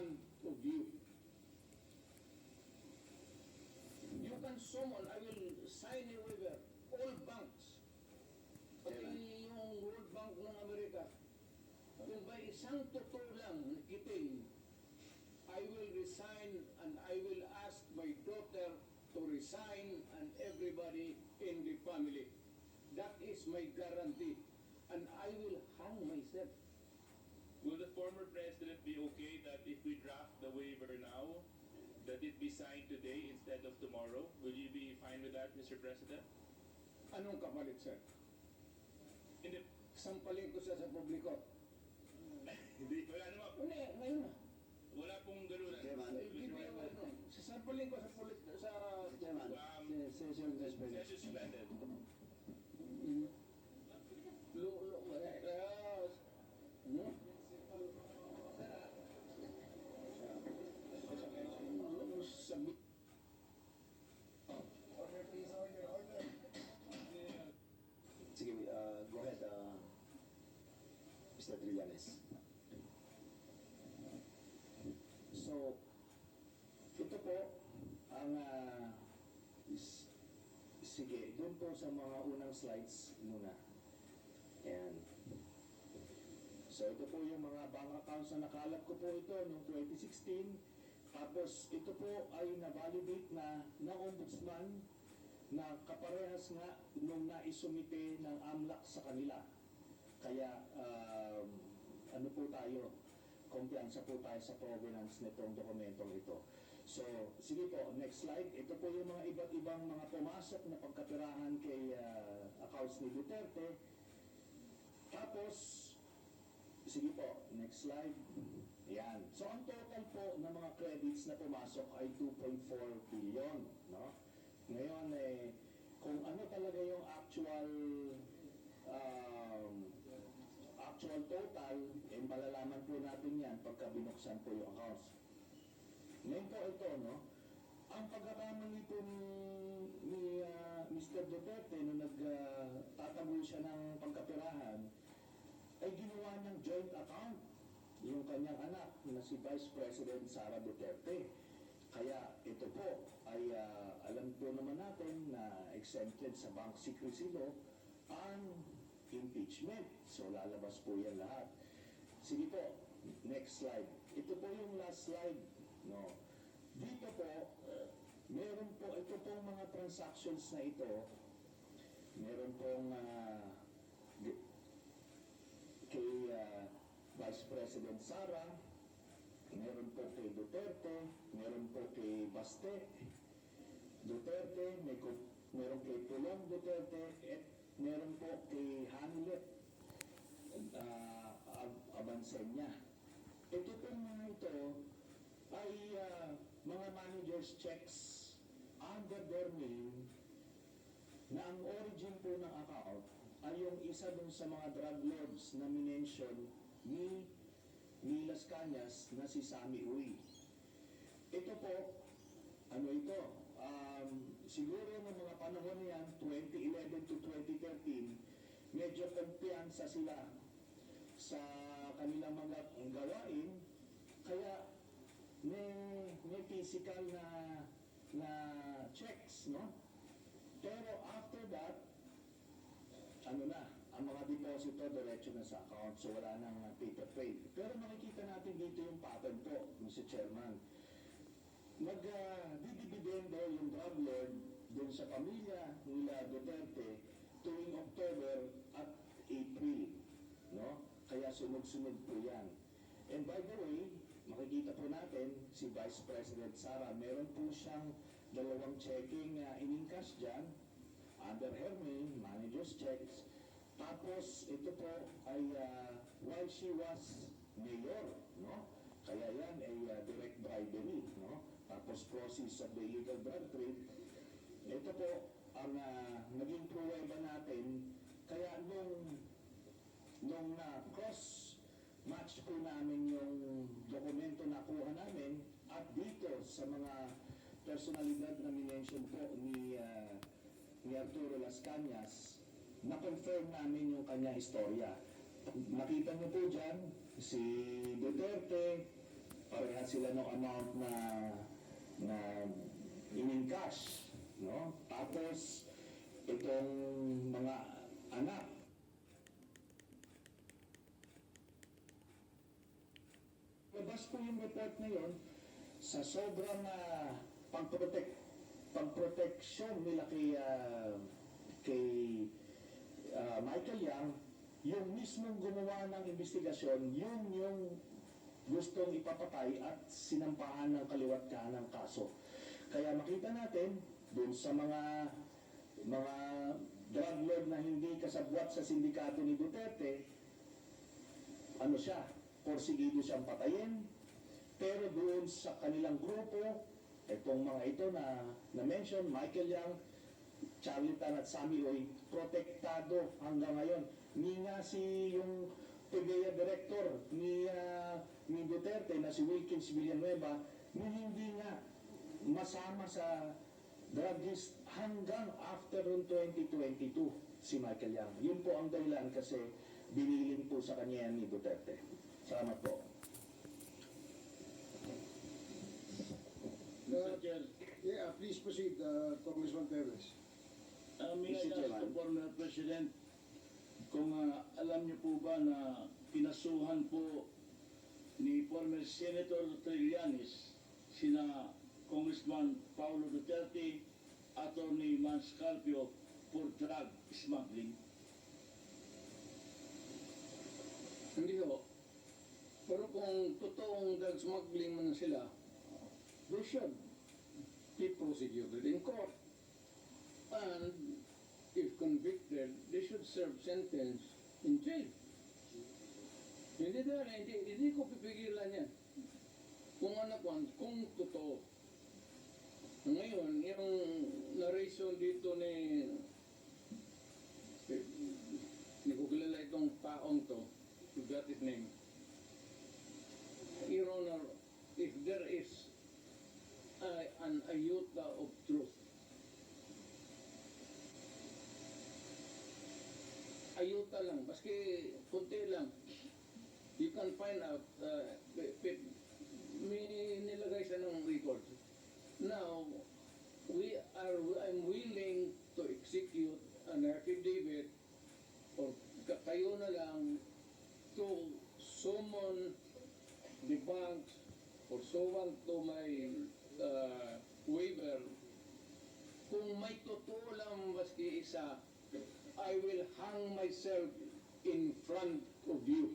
one of you. You can summon, I will sign a waiver, all banks, pati yung World Bank ng Amerika, kung ba isang totoo lang na kiting, I will resign and I will ask my daughter to resign and everybody in the family. That is my guarantee. And I will hang myself. Former president be okay that if we draft the waiver now, that it be signed today instead of tomorrow? Will you be fine with that, Mr. President? Anong kapalit, sir? Hindi, Sampalin ko siya sa publiko. hindi, wala naman. Hindi, ngayon na. Wala pong ganun. Chairman. Sasampalin ko sa pulit, sa... Chairman, Um, session suspended. Session suspended. Lu, lu, eh, eh, hmm? Lu- sabi- Order, please, order, order. Sige, uh, go ahead, uh, Trillanes. So, ito po ang uh, is, sige, doon po sa mga unang slides muna. Ayan. So, ito po yung mga bank accounts na nakalap ko po ito noong 2016. Tapos, ito po ay na-validate na ng ombudsman na kaparehas nga nung naisumite ng AMLAC sa kanila. Kaya, um, ano po tayo, kumpiyansa po tayo sa provenance nitong dokumentong ito. So, sige po, next slide. Ito po yung mga iba't ibang mga pumasok na pagkapirahan kay uh, accounts ni Duterte. Tapos, sige po, next slide. Yan. So, ang total po ng mga credits na pumasok ay 2.4 billion. No? Ngayon, eh, kung ano talaga yung actual um, actual total, eh, malalaman po natin yan pagka binuksan po yung accounts. Ngayon po ito, no? Ang pagkakamali po ni, ni ah, Mr. Duterte nung nagtatago siya ng pagkapirahan, ay ginawa niyang joint account yung kanyang anak na si Vice President Sara Duterte. Kaya ito po ay ah, alam po naman natin na exempted sa bank secrecy law ang impeachment. So lalabas po yan lahat. Sige po, next slide. Ito po yung last slide. No. Dito po, uh, meron po, ito pong mga transactions na ito, meron pong g- kay ah, Vice President Sara, meron po kay Duterte, meron po kay Baste, Duterte, may meron kay Tulong Duterte, at meron po kay Hanlet uh, Abansenya. Ito pong mga ito ay ah, mga managers checks under their name na ang origin po ng account ay yung isa dun sa mga drug lords na minention ni ni Las Cañas na si Sammy Uy. Ito po, ano ito, um, siguro ng mga panahon na yan, 2011 to 2013, medyo kumpiyansa sila sa kanilang mga gawain, kaya may, may physical na na checks, no? Pero after that, ano na, ang mga deposito diretso na sa account, so wala nang paper trail. Pero makikita natin dito yung pattern po, Mr. Chairman. Nag-didibidendo yung drug lord dun sa pamilya nila Duterte tuwing October at April. No? Kaya sunod-sunod po yan. And by the way, makikita po natin si Vice President Sara, meron po siyang dalawang checking uh, in-encash dyan under her name, manager's checks. Tapos ito po ay uh, while she was mayor, no? Kaya yan ay uh, direct bribery, no? Tapos process of the illegal drug trade. Ito po ang uh, naging pruweba natin. Kaya nung nung na cross match po namin yung dokumento na kuha namin at dito sa mga personalidad na minention po ni ah, ni Arturo Las Cañas na-confirm namin yung kanya istorya. Nakita niyo po dyan, si Duterte, pareha sila ng amount na na in-cash, no? Tapos itong mga anak Labas po yung report na yun sa sobrang uh, pang-protect pang-proteksyon nila kay ah, kay ah, Michael Yang, yung mismong gumawa ng investigasyon, yun yung gustong ipapatay at sinampahan ng kaliwat ng kaso. Kaya makita natin dun sa mga mga drug lord na hindi kasabwat sa sindikato ni Duterte, ano siya, porsigido siyang patayin, pero doon sa kanilang grupo, itong mga ito na na-mention, Michael Yang, Charlie Tan at Sammy Oy, protektado hanggang ngayon. Ni nga si yung PBA director ni, ah, ni Duterte na si Wilkins Villanueva, ni hindi nga masama sa drug list hanggang after noong 2022 si Michael Yang. Yun po ang dahilan kasi binilin po sa kanya ni Duterte. Salamat po. Chair. Yeah, please proceed, uh, Congressman Perez. Uh, may I Mr. ask Chairman. the former President kung uh, alam niyo po ba na pinasuhan po ni former Senator Trillanes sina Congressman Paulo Duterte, Attorney Manscarpio for drug smuggling? Hindi ho. Pero kung totoong drug smuggling man sila, they should be prosecuted in court. And if convicted, they should serve sentence in jail. Hindi na, hindi, hindi ko pipigilan yan. Kung anak ko, kung totoo. Ngayon, yung narration dito ni hindi ko kilala itong taong to, forgot his name. Your Honor, if there is uh, an iota of truth, ayuta lang, baski kunti lang, you can find out, uh, may nilagay siya ng record. Now, we are, I'm willing to execute an affidavit or ka- kayo na lang to summon the banks or someone to my uh, waiver kung may totoo lang maski isa I will hang myself in front of you